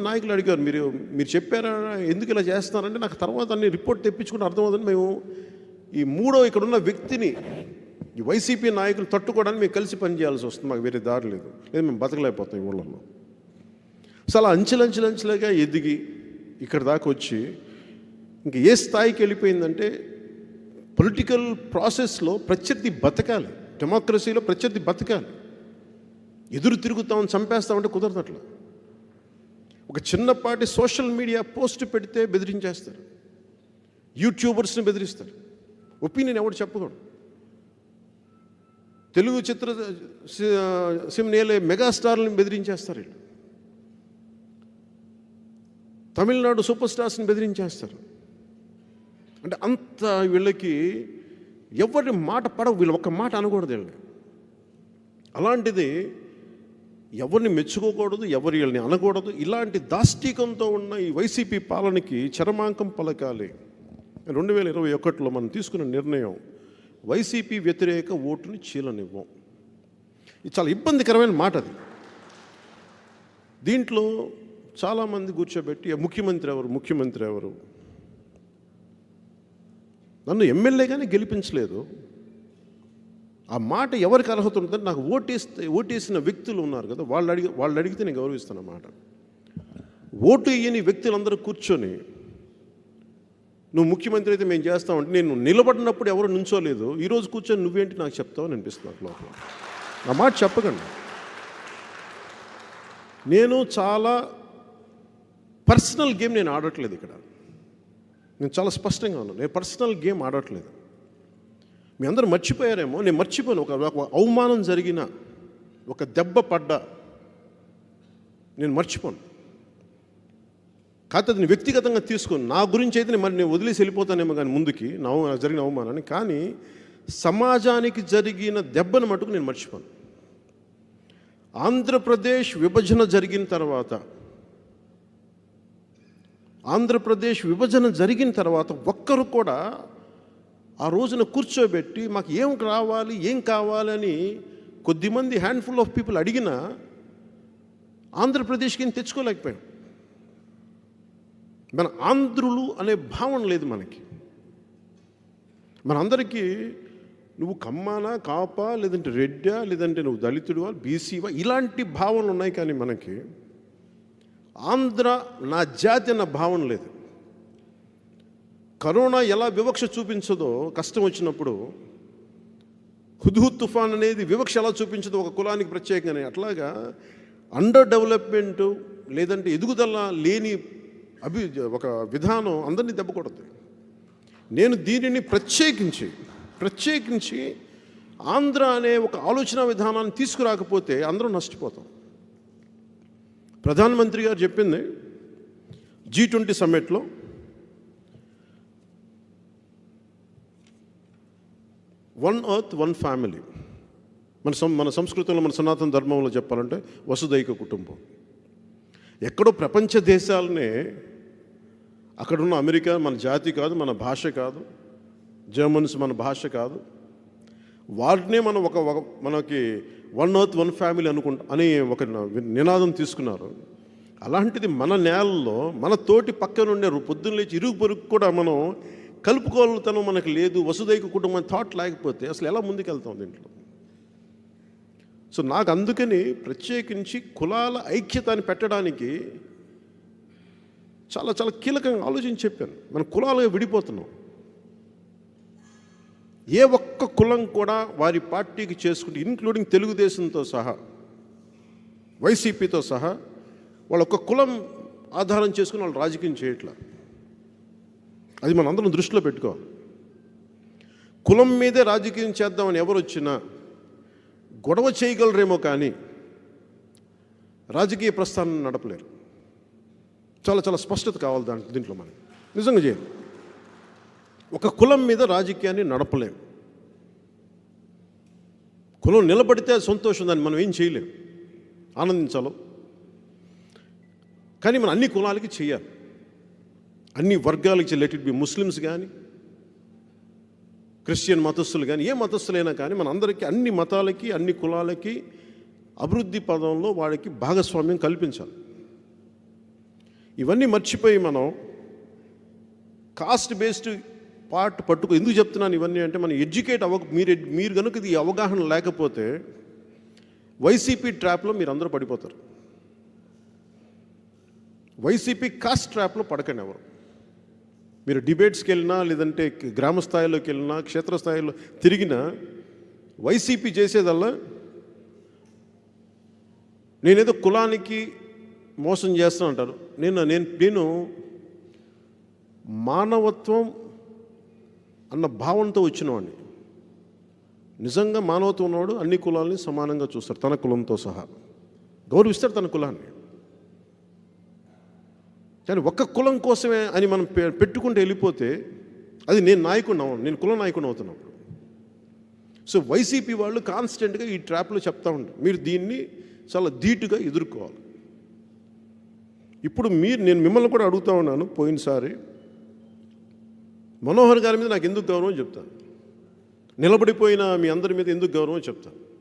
నాయకులు అడిగారు మీరు మీరు చెప్పారా? ఎందుకు ఇలా చేస్తున్నారంటే నాకు తర్వాత అన్ని రిపోర్ట్ తెప్పించుకుని అర్థమవుతుంది. మేము ఈ మూడో ఇక్కడున్న వ్యక్తిని ఈ వైసీపీ నాయకులు తట్టుకోవడానికి మేము కలిసి పనిచేయాల్సి వస్తుంది. మాకు వేరే దారి లేదు. లేదు మేము బతకలేకపోతాం ఈ ఊళ్ళల్లో. సో అలా అంచెలంచెలంచెలుగా ఎదిగి ఇక్కడ దాకా వచ్చి ఇంక ఏ స్థాయికి వెళ్ళిపోయిందంటే పొలిటికల్ ప్రాసెస్లో ప్రత్యర్థి బతకాలి. డెమోక్రసీలో ప్రత్యర్థి బతకాలి. ఎదురు తిరుగుతామని చంపేస్తామంటే కుదరదు ఒక చిన్నపాటి సోషల్ మీడియా పోస్ట్ పెడితే బెదిరించేస్తారు. యూట్యూబర్స్ని బెదిరిస్తారు. ఒపీనియన్ ఎవడు చెప్పకూడదు. తెలుగు చిత్ర సినిమాలే మెగాస్టార్లను బెదిరించేస్తారు వీళ్ళు. తమిళనాడు సూపర్ స్టార్స్ని బెదిరించేస్తారు. అంటే అంత వీళ్ళకి ఎవరి మాట పడవు. వీళ్ళు ఒక్క మాట అనకూడదు వీళ్ళు అలాంటిది ఎవరిని మెచ్చుకోకూడదు ఎవరి వీళ్ళని అనకూడదు ఇలాంటి దాష్టీకంతో ఉన్న ఈ వైసీపీ పాలనకి చరమాంకం పలకాలి. రెండు వేల ఇరవై ఒకటిలో మనం తీసుకున్న నిర్ణయం వైసీపీ వ్యతిరేక ఓటుని చీలనివ్వం. ఇది చాలా ఇబ్బందికరమైన మాట అది. దీంట్లో చాలామంది కూర్చోబెట్టి ముఖ్యమంత్రి ఎవరు ముఖ్యమంత్రి ఎవరు? నన్ను ఎమ్మెల్యేగానే గెలిపించలేదు. ఆ మాట ఎవరికి అర్హత ఉంటుందంటే నాకు ఓటేస్తే ఓటేసిన వ్యక్తులు ఉన్నారు కదా వాళ్ళు అడిగి వాళ్ళు అడిగితే నేను గౌరవిస్తాను అన్నమాట ఓటు వేయని వ్యక్తులందరూ కూర్చొని నువ్వు ముఖ్యమంత్రి అయితే మేము చేస్తామంటే నేను నిలబడినప్పుడు ఎవరు నుంచోలేదు ఈరోజు కూర్చొని నువ్వేంటి నాకు చెప్తావు అని అనిపిస్తుంది నాకు లోపల. ఆ మాట చెప్పకండి. నేను చాలా పర్సనల్ గేమ్ నేను ఆడట్లేదు ఇక్కడ. నేను చాలా స్పష్టంగా ఉన్నాను. నేను పర్సనల్ గేమ్ ఆడట్లేదు. మీ అందరూ మర్చిపోయారేమో. నేను మర్చిపోను. ఒక అవమానం జరిగిన ఒక దెబ్బ పడ్డా నేను మర్చిపోను. కాకపోతే వ్యక్తిగతంగా తీసుకుని. నా గురించి అయితే మరి నేను వదిలేసి వెళ్ళిపోతానేమో కానీ ముందుకి నా నాకు జరిగిన అవమానాన్ని. కానీ సమాజానికి జరిగిన దెబ్బను మటుకు నేను మర్చిపోను. ఆంధ్రప్రదేశ్ విభజన జరిగిన తర్వాత ఆంధ్రప్రదేశ్ విభజన జరిగిన తర్వాత ఒక్కరు కూడా ఆ రోజున కూర్చోబెట్టి మాకు ఏం రావాలి ఏం కావాలని కొద్దిమంది హ్యాండ్ఫుల్ ఆఫ్ పీపుల్ అడిగినా ఆంధ్రప్రదేశ్కి తెచ్చుకోలేకపోయాం మన ఆంధ్రులు అనే భావన లేదు మనకి. మనందరికీ నువ్వు కమ్మానా కాపా లేదంటే రెడ్డా లేదంటే నువ్వు దళితుడువా బీసీవా ఇలాంటి భావనలు ఉన్నాయి కానీ మనకి ఆంధ్ర నా జాతి అన్న భావన లేదు. కరోనా ఎలా వివక్ష చూపించదో కష్టం వచ్చినప్పుడు హుద్హుద్ తుఫాన్ అనేది వివక్ష ఎలా చూపించదో ఒక కులానికి ప్రత్యేకంగానే అట్లాగా అండర్ డెవలప్మెంట్ లేదంటే ఎదుగుదల లేని అభి ఒక విధానం అందరినీ దెబ్బకొడుతుంది నేను దీనిని ప్రత్యేకించి ప్రత్యేకించి ఆంధ్ర అనే ఒక ఆలోచన విధానాన్ని తీసుకురాకపోతే అందరూ నష్టపోతాం. ప్రధానమంత్రి గారు చెప్పింది జీ ట్వంటీ సమ్మిట్లో వన్ అర్త్ వన్ ఫ్యామిలీ. మన సం మన సంస్కృతంలో మన సనాతన ధర్మంలో చెప్పాలంటే వసుదైక కుటుంబం. ఎక్కడో ప్రపంచ దేశాలనే అక్కడున్న అమెరికా మన జాతి కాదు మన భాష కాదు జర్మన్స్ మన భాష కాదు. వాటినే మనం ఒక ఒక- మనకి వన్ అర్త్ వన్ ఫ్యామిలీ అనుకుంటా అని ఒక నినాదం తీసుకున్నారు. అలాంటిది మన నేలలో మన తోటి పక్కనుండే పొద్దున్న లేచి ఇరుగు పొరుగు కూడా మనం కలుపుకోవాలతనం మనకు లేదు వసుదైక కుటుంబం థాట్ లేకపోతే అసలు ఎలా ముందుకెళ్తాం దీంట్లో? సో నాకు అందుకని ప్రత్యేకించి కులాల ఐక్యతని పెట్టడానికి చాలా చాలా కీలకంగా ఆలోచించి చెప్పాను. మనం కులాలుగా విడిపోతున్నాం. ఏ ఒక్క కులం కూడా వారి పార్టీకి చేసుకుంటే ఇంక్లూడింగ్ తెలుగుదేశంతో సహా వైసీపీతో సహా వాళ్ళ ఒక్క కులం ఆధారం చేసుకుని వాళ్ళు రాజకీయం చేయట్లా. అది మనం అందరం దృష్టిలో పెట్టుకోవాలి కులం మీదే రాజకీయం చేద్దామని ఎవరు వచ్చినా గొడవ చేయగలరేమో కానీ రాజకీయ ప్రస్థానం నడపలేరు. చాలా చాలా స్పష్టత కావాలి దాంట్లో దీంట్లో మనకి. నిజంగా చేయాలి ఒక కులం మీద రాజకీయాన్ని నడపలేం. కులం నిలబడితే సంతోషం దాన్ని మనం ఏం చేయలేం. ఆనందించాలో. కానీ మనం అన్ని కులాలకి చేయాలి. అన్ని వర్గాలకి లెట్ ఇట్ బి ముస్లిమ్స్ కానీ క్రిస్టియన్ మతస్థులు కానీ ఏ మతస్థులైనా కానీ మన అందరికీ అన్ని మతాలకి అన్ని కులాలకి అభివృద్ధి పదంలో వాడికి భాగస్వామ్యం కల్పించాలి. ఇవన్నీ మర్చిపోయి మనం కాస్ట్ బేస్డ్ పార్ట్ పట్టుకు ఎందుకు చెప్తున్నాను ఇవన్నీ అంటే మనం ఎడ్యుకేట్ అవ్వక మీరు మీరు కనుక ఇది అవగాహన లేకపోతే వైసీపీ ట్రాప్లో మీరు అందరూ పడిపోతారు. వైసీపీ కాస్ట్ ట్రాప్లో పడకండి ఎవరు. మీరు డిబేట్స్కి వెళ్ళినా లేదంటే గ్రామ స్థాయిలోకి వెళ్ళినా క్షేత్రస్థాయిలో తిరిగినా వైసీపీ చేసేదల్లా? నేనేదో కులానికి మోసం చేస్తాను అంటారు. నేను నేను నేను మానవత్వం అన్న భావంతో వచ్చినవాడిని. నిజంగా మానవత్వం ఉన్నవాడు అన్ని కులాలని సమానంగా చూస్తాడు తన కులంతో సహా. గౌరవిస్తాడు తన కులాన్ని. కానీ ఒక్క కులం కోసమే అని మనం పె- పెట్టుకుంటూ వెళ్ళిపోతే అది నేను నాయకుడిని అవును నేను కుల నాయకుడిని అవుతున్నప్పుడు సో వైసీపీ వాళ్ళు కాన్స్టెంట్గా ఈ ట్రాప్లో చెప్తా ఉంటారు మీరు దీన్ని చాలా ధీటుగా ఎదుర్కోవాలి. ఇప్పుడు మీరు నేను మిమ్మల్ని కూడా అడుగుతా ఉన్నాను పోయినసారి మనోహర్ గారి మీద నాకు ఎందుకు గౌరవం చెప్తాను. నిలబడిపోయిన మీ అందరి మీద ఎందుకు గౌరవం చెప్తాను.